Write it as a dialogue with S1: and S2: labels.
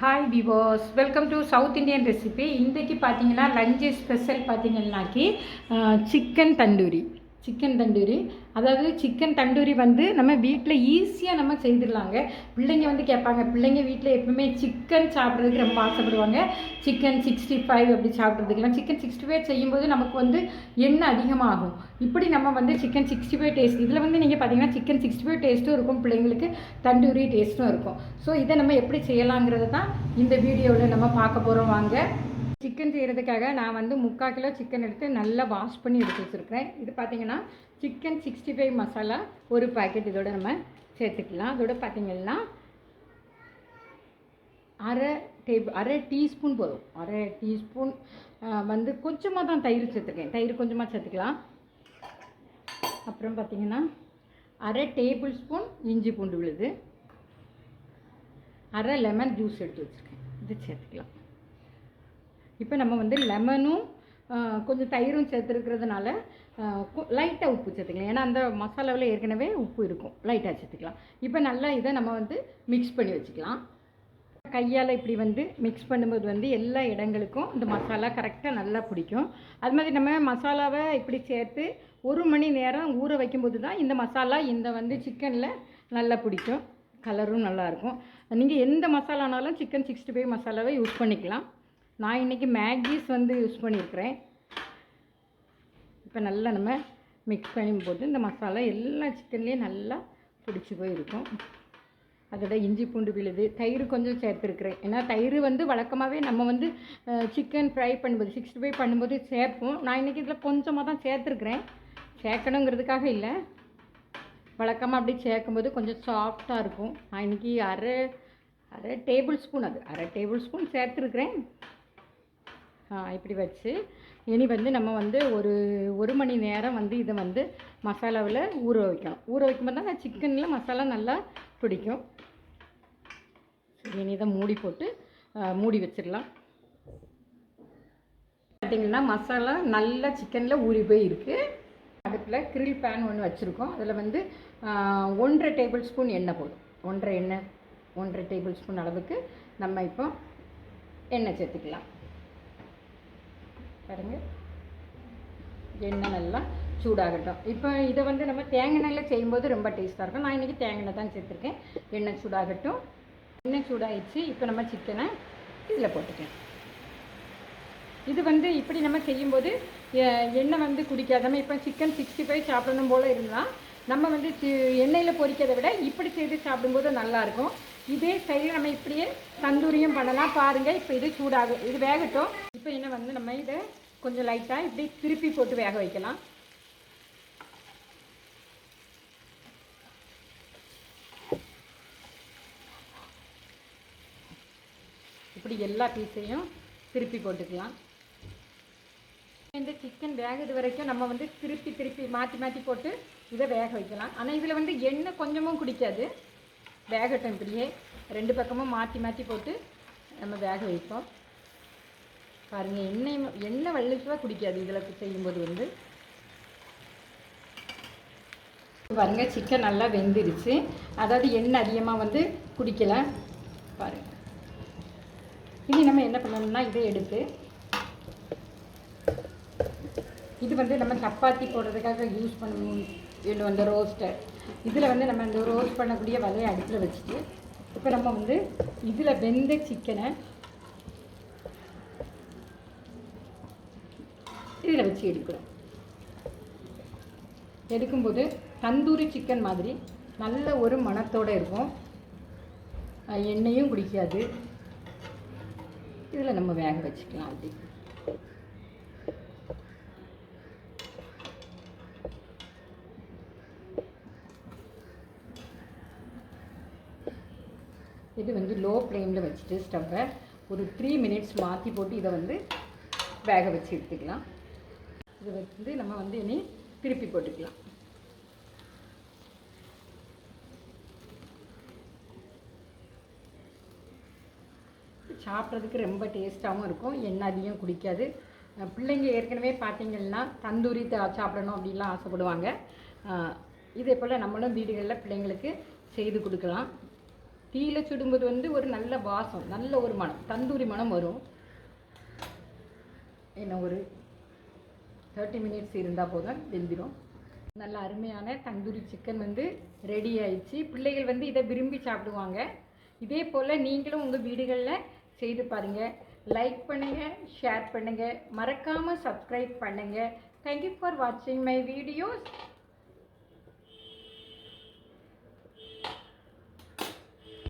S1: Hi விவோஸ் welcome to South Indian recipe இன்றைக்கி பார்த்தீங்கன்னா lunch special பார்த்தீங்கன்னாக்கி சிக்கன் தந்தூரி. சிக்கன் தண்டூரி அதாவது சிக்கன் தண்டூரி வந்து நம்ம வீட்டில் ஈஸியாக நம்ம செய்திடலாங்க. பிள்ளைங்க வந்து கேட்பாங்க பிள்ளைங்க வீட்டில் எப்பவுமே சிக்கன் சாப்பிட்றதுக்கு ரொம்ப ஆசைப்படுவாங்க. சிக்கன் சிக்ஸ்டி ஃபைவ் அப்படி சாப்பிட்றதுக்குலாம் சிக்கன் சிக்ஸ்டி ஃபைவ் செய்யும்போது நமக்கு வந்து எண்ணெய் அதிகமாகும். இப்படி நம்ம வந்து சிக்கன் சிக்ஸ்டி ஃபைவ் டேஸ்ட் இதில் வந்து நீங்கள் பார்த்தீங்கன்னா சிக்கன் சிக்ஸ்டி ஃபைவ் டேஸ்ட்டும் இருக்கும் பிள்ளைங்களுக்கு தண்டூரி டேஸ்ட்டும் இருக்கும். ஸோ இதை நம்ம எப்படி செய்யலாங்கிறது தான் இந்த வீடியோவில் நம்ம பார்க்க போகிறோம் வாங்க. சிக்கன் செய்கிறதுக்காக நான் வந்து முக்கால் கிலோ சிக்கன் எடுத்து நல்லா வாஷ் பண்ணி எடுத்து வச்சுருக்கிறேன். இது பார்த்தீங்கன்னா சிக்கன் சிக்ஸ்டி ஃபைவ் மசாலா ஒரு பாக்கெட் இதோட நம்ம சேர்த்துக்கலாம். அதோட பார்த்தீங்கன்னா அரை டேபிள் அரை டீஸ்பூன் போதும். அரை டீஸ்பூன் வந்து கொஞ்சமாக தான் தயிர் சேர்த்துருக்கேன். தயிர் கொஞ்சமாக சேர்த்துக்கலாம். அப்புறம் பார்த்தீங்கன்னா அரை டேபிள் ஸ்பூன் இஞ்சி பூண்டு விழுது. அரை லெமன் ஜூஸ் எடுத்து வச்சுருக்கேன். இது சேர்த்துக்கலாம். இப்போ நம்ம வந்து லெமனும் கொஞ்சம் தயிரும் சேர்த்துருக்கிறதுனால லைட்டாக உப்பு சேர்த்துக்கலாம். ஏன்னா அந்த மசாலாவில் ஏற்கனவே உப்பு இருக்கும். லைட்டாக சேர்த்துக்கலாம். இப்போ நல்லா இதை நம்ம வந்து மிக்ஸ் பண்ணி வச்சுக்கலாம். கையால் இப்படி வந்து மிக்ஸ் பண்ணும்போது வந்து எல்லா இடங்களுக்கும் இந்த மசாலா கரெக்டாக நல்லா பிடிக்கும். அது மாதிரி நம்ம மசாலாவை இப்படி சேர்த்து ஒரு மணி நேரம் ஊற வைக்கும்போது தான் இந்த மசாலா இந்த வந்து சிக்கனில் நல்லா பிடிக்கும். கலரும் நல்லாயிருக்கும் நீங்கள் எந்த மசாலானாலும் சிக்கன் சிக்ஸ்டி ஃபைவ் மசாலாவை யூஸ் பண்ணிக்கலாம். நான் இன்றைக்கி மேகிஸ் வந்து யூஸ் பண்ணியிருக்கிறேன். இப்போ நல்லா நம்ம மிக்ஸ் பண்ணி போட்டு இந்த மசாலா எல்லா சிக்கன்லேயும் நல்லா பிடிச்சி போயிருக்கும். அதோட இஞ்சி பூண்டு விழுது தயிர் கொஞ்சம் சேர்த்துருக்குறேன். ஏன்னா தயிர் வந்து வழக்கமாகவே நம்ம வந்து சிக்கன் ஃப்ரை பண்ணும்போது சிக்ஸ்டி ஃபைவ் பண்ணும்போது சேர்ப்போம். நான் இன்றைக்கி இதில் கொஞ்சமாக தான் சேர்த்துருக்குறேன். சேர்க்கணுங்கிறதுக்காக இல்லை. வழக்கமாக அப்படி சேர்க்கும்போது கொஞ்சம் சாஃப்டாக இருக்கும். நான் இன்றைக்கி அரை அரை டேபிள் ஸ்பூன் அது அரை டேபிள் ஸ்பூன் சேர்த்துருக்குறேன். இப்படி வச்சு. இனி வந்து நம்ம வந்து ஒரு ஒரு மணி நேரம் வந்து இதை வந்து மசாலாவில் ஊற வைக்கணும். ஊற வைக்கும்போது தான் அந்த சிக்கனில் மசாலா நல்லா பிடிக்கும். இனி இதை மூடி போட்டு மூடி வச்சிடலாம். பார்த்திங்கன்னா மசாலா நல்லா சிக்கனில் ஊறி போய் இருக்குது அடுப்பில் கிரில் பேன் ஒன்று வச்சுருக்கோம். அதில் வந்து ஒன்றரை டேபிள் ஸ்பூன் எண்ணெய் போடும் ஒன்றரை எண்ணெய் ஒன்றரை டேபிள் ஸ்பூன் அளவுக்கு நம்ம இப்போ எண்ணெய் சேர்த்துக்கலாம். பாருங்க. எண்ணெய் நல்லா சூடாகட்டும். இப்போ இதை வந்து நம்ம தேங்காய் எண்ணெயில் செய்யும்போது ரொம்ப டேஸ்ட்டாக இருக்கும். நான் இன்றைக்கி தேங்காய் தான் சேர்த்துருக்கேன். எண்ணெய் சூடாகட்டும். எண்ணெய் சூடாகிடுச்சு இப்போ நம்ம சிக்கனை இதில் போட்டுக்கலாம். இது வந்து இப்படி நம்ம செய்யும்போது எண்ணெய் வந்து குடிக்காதம இப்போ சிக்கன் சிக்ஸ்டி ஃபைவ் சாப்பிடணும் போல் இருந்தால் நம்ம வந்து எண்ணெயில் பொரிக்கிறதை விட இப்படி செய்து சாப்பிடும்போது நல்லாயிருக்கும். இதே ஸ்டைலில் நம்ம இப்படியே தந்தூரியும் பண்ணலாம். பாருங்கள் இப்போ இது சூடாகும் இது வேகட்டும். இப்போ என்ன வந்து நம்ம இதை கொஞ்சம் லைட்டாக இப்படி திருப்பி போட்டு வேக வைக்கலாம். இப்படி எல்லா பீஸையும் திருப்பி போட்டுக்கலாம். இந்த சிக்கன் வேகிறது வரைக்கும் நம்ம வந்து திருப்பி திருப்பி மாற்றி மாற்றி போட்டு இதை வேக வைக்கலாம். ஆனால் இதில் வந்து எண்ணெய் கொஞ்சமும் குடிக்காது. வேகட்டும் இப்படியே. ரெண்டு பக்கமும் மாற்றி மாற்றி போட்டு நம்ம வேக வைப்போம். பாருங்கள் எண்ணெய் எண்ணெய் வள்ளிச்சுவாக குடிக்காது. இதில் செய்யும்போது வந்து பாருங்கள் சிக்கன் நல்லா வெந்துருச்சு. அதாவது எண்ணெய் அதிகமாக வந்து குடிக்கலை. பாருங்கள் இனி நம்ம என்ன பண்ணணும்னா இதை எடுத்து இது வந்து நம்ம சப்பாத்தி போடுறதுக்காக யூஸ் பண்ணணும். அந்த ரோஸ்டர் இதில் வந்து நம்ம இந்த ரோஸ்ட் பண்ணக்கூடிய வலையை அடுப்பில் வச்சுட்டு இப்போ நம்ம வந்து இதில் வெந்த சிக்கனை இதில் வச்சு எடுக்கிறோம் எடுக்கும்போது தந்தூரி சிக்கன் மாதிரி நல்ல ஒரு மணத்தோடு இருக்கும். எண்ணெயும் குடிக்காது. இதில் நம்ம வேக வச்சுக்கலாம் அப்படி. இது வந்து லோ ஃப்ளேமில் வச்சுட்டு ஸ்டவ்வை ஒரு த்ரீ மினிட்ஸ் மாற்றி போட்டு இதை வந்து வேக வச்சு எடுத்துக்கலாம். இதை வந்து நம்ம வந்து இனி திருப்பி போட்டுக்கலாம். சாப்பிட்றதுக்கு ரொம்ப டேஸ்ட்டாகவும் இருக்கும். எண்ணெய் அதிகம் குடிக்காது. பிள்ளைங்க ஏற்கனவே பார்த்தீங்கன்னா தந்தூரி சாப்பிடணும் அப்படின்லாம் ஆசைப்படுவாங்க. இதே போல் நம்மளும் வீடுகளில் பிள்ளைங்களுக்கு செய்து கொடுக்கலாம். தீயில் சுடும்போது வந்து ஒரு நல்ல வாசம் நல்ல ஒரு மனம் தந்தூரி மனம் வரும். என்ன ஒரு தேர்ட்டி மினிட்ஸ் இருந்தால் போதும் வெந்துடும் நல்ல அருமையான தந்தூரி சிக்கன் வந்து ரெடி ஆயிடுச்சு. பிள்ளைகள் வந்து இதை விரும்பி சாப்பிடுவாங்க. இதே போல் நீங்களும் உங்கள் வீடுகளில் செய்து பாருங்கள் லைக் பண்ணுங்கள் ஷேர் பண்ணுங்கள் மறக்காமல் சப்ஸ்கிரைப் பண்ணுங்கள் தேங்க்யூ ஃபார் வாட்சிங் மை வீடியோஸ்